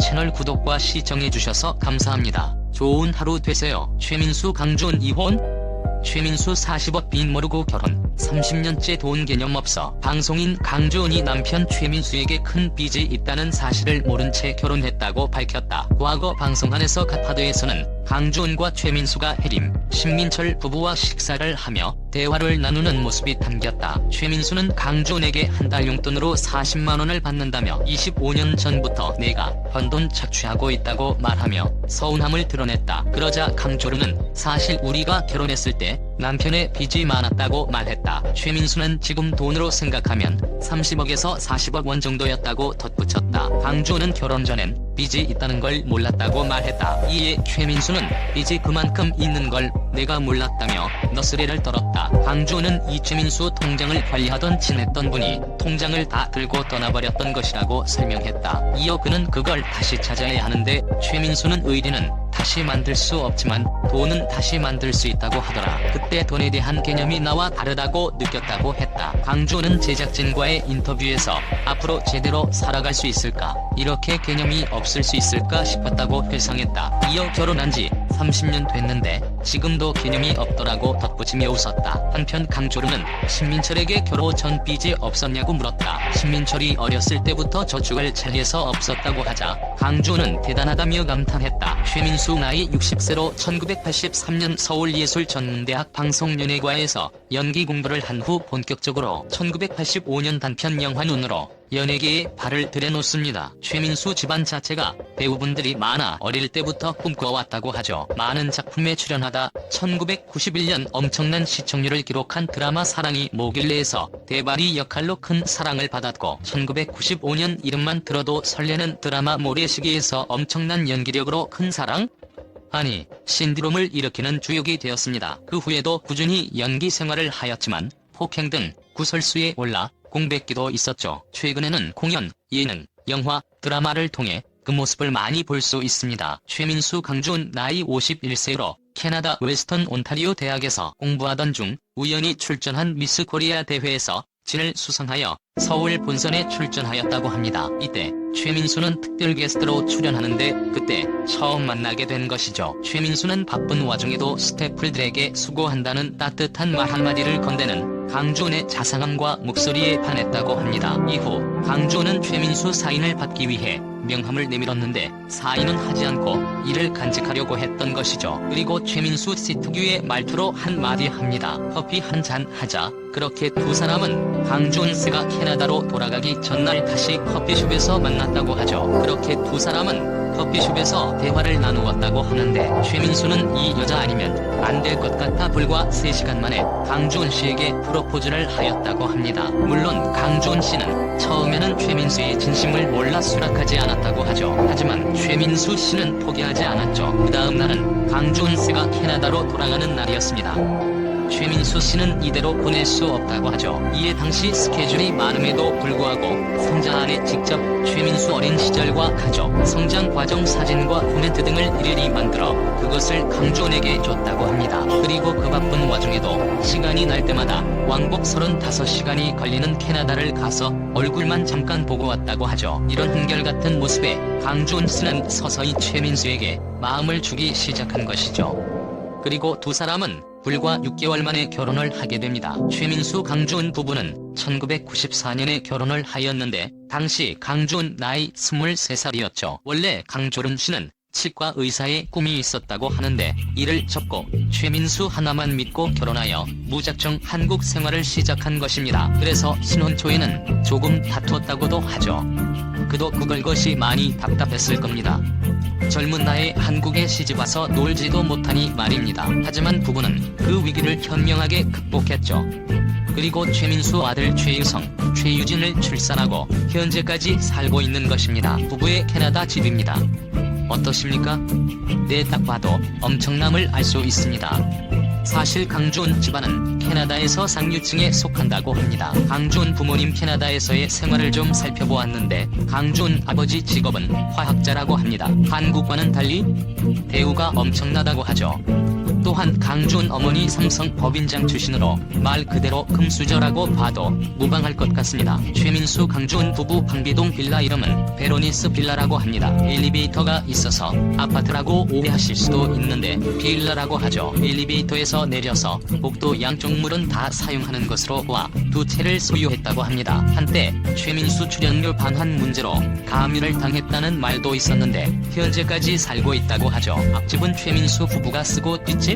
채널 구독과 시청해주셔서 감사합니다. 좋은 하루 되세요. 최민수 강준 이혼? 최민수 40억 빚 모르고 결혼 30년째 돈 개념 없어 방송인 강주은이 남편 최민수에게 큰 빚이 있다는 사실을 모른 채 결혼했다고 밝혔다. 과거 방송 안에서 카파드에서는 강주은과 최민수가 해림, 신민철 부부와 식사를 하며 대화를 나누는 모습이 담겼다. 최민수는 강주은에게 한 달 용돈으로 40만원을 받는다며 25년 전부터 내가 번돈 착취하고 있다고 말하며 서운함을 드러냈다. 그러자 강조르는 사실 우리가 결혼했을 때 남편의 빚이 많았다고 말했다. 최민수는 지금 돈으로 생각하면 30억에서 40억 원 정도였다고 덧붙였다. 강주는 결혼 전엔 빚이 있다는 걸 몰랐다고 말했다. 이에 최민수는 빚이 그만큼 있는 걸 내가 몰랐다며 너스레를 떨었다. 강주는 이 최민수 통장을 관리하던 친했던 분이 통장을 다 들고 떠나버렸던 것이라고 설명했다. 이어 그는 그걸 다시 찾아야 하는데 최민수는 의리는 다시 만들 수 없지만 돈은 다시 만들 수 있다고 하더라. 그때 돈에 대한 개념이 나와 다르다고 느꼈다고 했다. 강주는 제작진과의 인터뷰에서 앞으로 제대로 살아갈 수 있을까? 이렇게 개념이 없을 수 있을까 싶었다고 회상했다. 이어 결혼한 지 30년 됐는데 지금도 개념이 없더라고 덧붙이며 웃었다. 한편 강조르는 신민철에게 결혼 전 빚이 없었냐고 물었다. 신민철이 어렸을 때부터 저축을 잘해서 없었다고 하자 강주는 대단하다며 감탄했다. 최민수 나이 60세로 1983년 서울예술전문대학 방송연예과에서 연기 공부를 한 후 본격적으로 1985년 단편 영화 눈으로 연예계에 발을 들여놓습니다. 최민수 집안 자체가 배우분들이 많아 어릴 때부터 꿈꿔왔다고 하죠. 많은 작품에 출연하다 1991년 엄청난 시청률을 기록한 드라마 사랑이 뭐길래에서 대바리 역할로 큰 사랑을 받았고 1995년 이름만 들어도 설레는 드라마 모래시계에서 엄청난 연기력으로 큰 사랑? 아니, 신드롬을 일으키는 주역이 되었습니다. 그 후에도 꾸준히 연기 생활을 하였지만 폭행 등 구설수에 올라 공백기도 있었죠. 최근에는 공연, 예능, 영화, 드라마를 통해 그 모습을 많이 볼 수 있습니다. 최민수 강준 나이 51세로 캐나다 웨스턴 온타리오 대학에서 공부하던 중 우연히 출전한 미스 코리아 대회에서 진을 수상하여 서울 본선에 출전하였다고 합니다. 이때 최민수는 특별 게스트로 출연하는데 그때 처음 만나게 된 것이죠. 최민수는 바쁜 와중에도 스태프들에게 수고한다는 따뜻한 말 한마디를 건네는 강준의 자상함과 목소리에 반했다고 합니다. 이후 강준은 최민수 사인을 받기 위해 명함을 내밀었는데 사인은 하지 않고 이를 간직하려고 했던 것이죠. 그리고 최민수 씨 특유의 말투로 한마디 합니다. 커피 한 잔 하자. 그렇게 두 사람은 강준 씨가 캐나다로 돌아가기 전날 다시 커피숍에서 만났다고 하죠. 그렇게 두 사람은 커피숍에서 대화를 나누었다고 하는데 최민수는 이 여자 아니면 안 될 것 같아 불과 3시간 만에 강준 씨에게 프로포즈를 하였다고 합니다. 물론 강준 씨는 처음에는 최민수의 진심을 몰라 수락하지 않았다고 하죠. 하지만 최민수 씨는 포기하지 않았죠. 그 다음 날은 강준 씨가 캐나다로 돌아가는 날이었습니다. 최민수 씨는 이대로 보낼 수 없다고 하죠. 이에 당시 스케줄이 많음에도 불구하고 상자 안에 직접 최민수 어린 시절과 가족, 성장 과정 사진과 코멘트 등을 일일이 만들어 그것을 강준에게 줬다고 합니다. 그리고 그 바쁜 와중에도 시간이 날 때마다 왕복 35시간이 걸리는 캐나다를 가서 얼굴만 잠깐 보고 왔다고 하죠. 이런 한결같은 모습에 강준 씨는 서서히 최민수에게 마음을 주기 시작한 것이죠. 그리고 두 사람은 불과 6개월 만에 결혼을 하게 됩니다. 최민수 강준 부부는 1994년에 결혼을 하였는데 당시 강준 나이 23살이었죠. 원래 강조른 씨는 치과 의사의 꿈이 있었다고 하는데 이를 접고 최민수 하나만 믿고 결혼하여 무작정 한국 생활을 시작한 것입니다. 그래서 신혼 초에는 조금 다투었다고도 하죠. 그도 그걸 것이 많이 답답했을 겁니다. 젊은 나이에 한국에 시집와서 놀지도 못하니 말입니다. 하지만 부부는 그 위기를 현명하게 극복했죠. 그리고 최민수 아들 최유성, 최유진을 출산하고 현재까지 살고 있는 것입니다. 부부의 캐나다 집입니다. 어떠십니까? 네, 딱 봐도 엄청남을 알 수 있습니다. 사실 강준 집안은 캐나다에서 상류층에 속한다고 합니다. 강준 부모님 캐나다에서의 생활을 좀 살펴보았는데 강준 아버지 직업은 화학자라고 합니다. 한국과는 달리 대우가 엄청나다고 하죠. 또한 강준 어머니 삼성 법인장 출신으로 말 그대로 금수저라고 봐도 무방할 것 같습니다. 최민수 강준 부부 방비동 빌라 이름은 베로니스 빌라라고 합니다. 엘리베이터가 있어서 아파트라고 오해하실 수도 있는데 빌라라고 하죠. 엘리베이터에서 내려서 복도 양쪽 문은 다 사용하는 것으로 와두 채를 소유했다고 합니다. 한때 최민수 출연료 반환 문제로 가압류를 당했다는 말도 있었는데 현재까지 살고 있다고 하죠. 앞집은 최민수 부부가 쓰고 뒷집?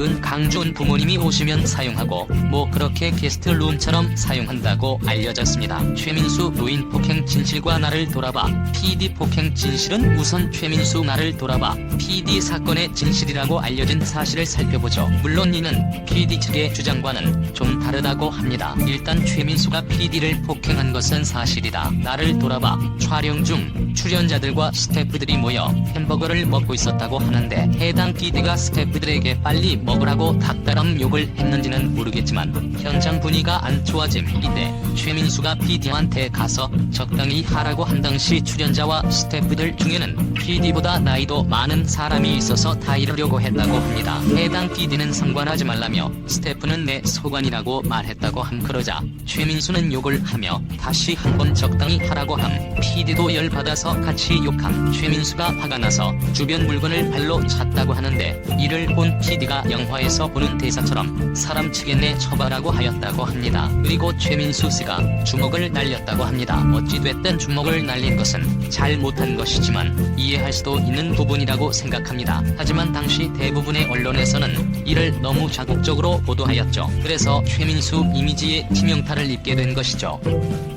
은 강준 부모님이 오시면 사용하고 뭐 그렇게 게스트룸처럼 사용한다고 알려졌습니다. 최민수 노인 폭행 진실과 나를 돌아봐 PD 폭행 진실은 우선 최민수 나를 돌아봐 PD 사건의 진실이라고 알려진 사실을 살펴보죠. 물론 이는 PD 측의 주장과는 좀 다르다고 합니다. 일단 최민수가 PD를 폭행한 것은 사실이다. 나를 돌아봐 촬영 중 출연자들과 스태프들이 모여 햄버거를 먹고 있었다고 하는데 해당 PD가 스태프들에게 빨리 먹으라고 닭다람 욕을 했는지는 모르겠지만 현장 분위기가 안 좋아짐 이때 최민수가 PD한테 가서 적당히 하라고 한 당시 출연자와 스태프들 중에는 PD보다 나이도 많은 사람이 있어서 다 이러려고 했다고 합니다. 해당 PD는 상관하지 말라며 스태프는 내 소관이라고 말했다고 함. 그러자 최민수는 욕을 하며 다시 한 번 적당히 하라고 함. PD도 열받아서 같이 욕함. 최민수가 화가 나서 주변 물건을 발로 찼다고 하는데 이를 본 PD가 영 화에서 보는 대사처럼 사람 치겠네 처벌하고 하였다고 합니다. 그리고 최민수 씨가 주먹을 날렸다고 합니다. 어찌됐든 주먹을 날린 것은 잘 못한 것이지만 이해할 수도 있는 부분이라고 생각합니다. 하지만 당시 대부분의 언론에서는 이를 너무 자극적으로 보도하였죠. 그래서 최민수 이미지에 치명타를 입게 된 것이죠.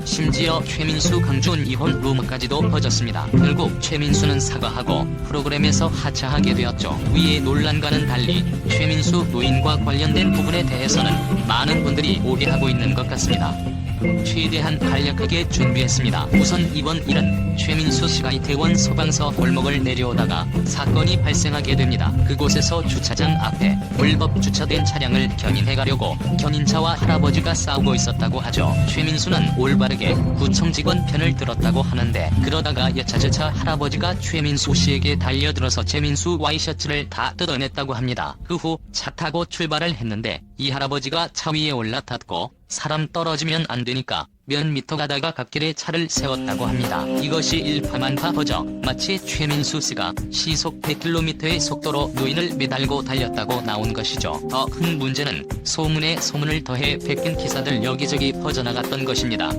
심지어 최민수 강준 이혼 루머까지도 퍼졌습니다. 결국 최민수는 사과하고 프로그램에서 하차하게 되었죠. 위의 논란과는 달리 최민 수 노인과 관련된 부분에 대해서는 많은 분들이 오해하고 있는 것 같습니다. 최대한 간략하게 준비했습니다. 우선 이번 일은 최민수 씨가 이태원 소방서 골목을 내려오다가 사건이 발생하게 됩니다. 그곳에서 주차장 앞에 불법 주차된 차량을 견인해 가려고 견인차와 할아버지가 싸우고 있었다고 하죠. 최민수는 올바르게 구청 직원 편을 들었다고 하는데 그러다가 여차저차 할아버지가 최민수 씨에게 달려들어서 최민수 와이셔츠를 다 뜯어냈다고 합니다. 그 후 차 타고 출발을 했는데 이 할아버지가 차 위에 올라탔고 사람 떨어지면 안 되니까 몇 미터 가다가 갓길에 차를 세웠다고 합니다. 이것이 일파만파 버져 마치 최민수 씨가 시속 100km의 속도로 노인을 매달고 달렸다고 나온 것이죠. 더 큰 문제는 소문에 소문을 더해 베낀 기사들 여기저기 퍼져나갔던 것입니다.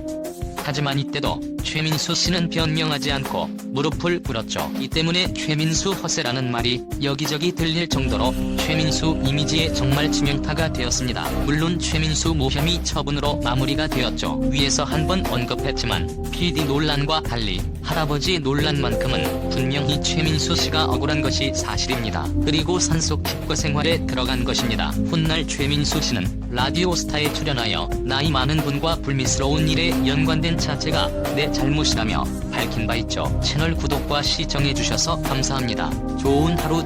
하지만 이때도 최민수 씨는 변명하지 않고 무릎을 꿇었죠. 이 때문에 최민수 허세라는 말이 여기저기 들릴 정도로 최민수 이미지에 정말 치명타가 되었습니다. 물론 최민수 모혐의 처분으로 마무리가 되었죠. 위에서 한번 언급했지만 PD 논란과 달리 할아버지 논란만큼은 분명히 최민수 씨가 억울한 것이 사실입니다. 그리고 산속 축구 생활에 들어간 것입니다. 훗날 최민수 씨는 라디오 스타에 출연하여 나이 많은 분과 불미스러운 일에 연관된 자체가 내 잘못이라며 밝힌 바 있죠. 채널 구독과 시청해주셔서 감사합니다. 좋은 하루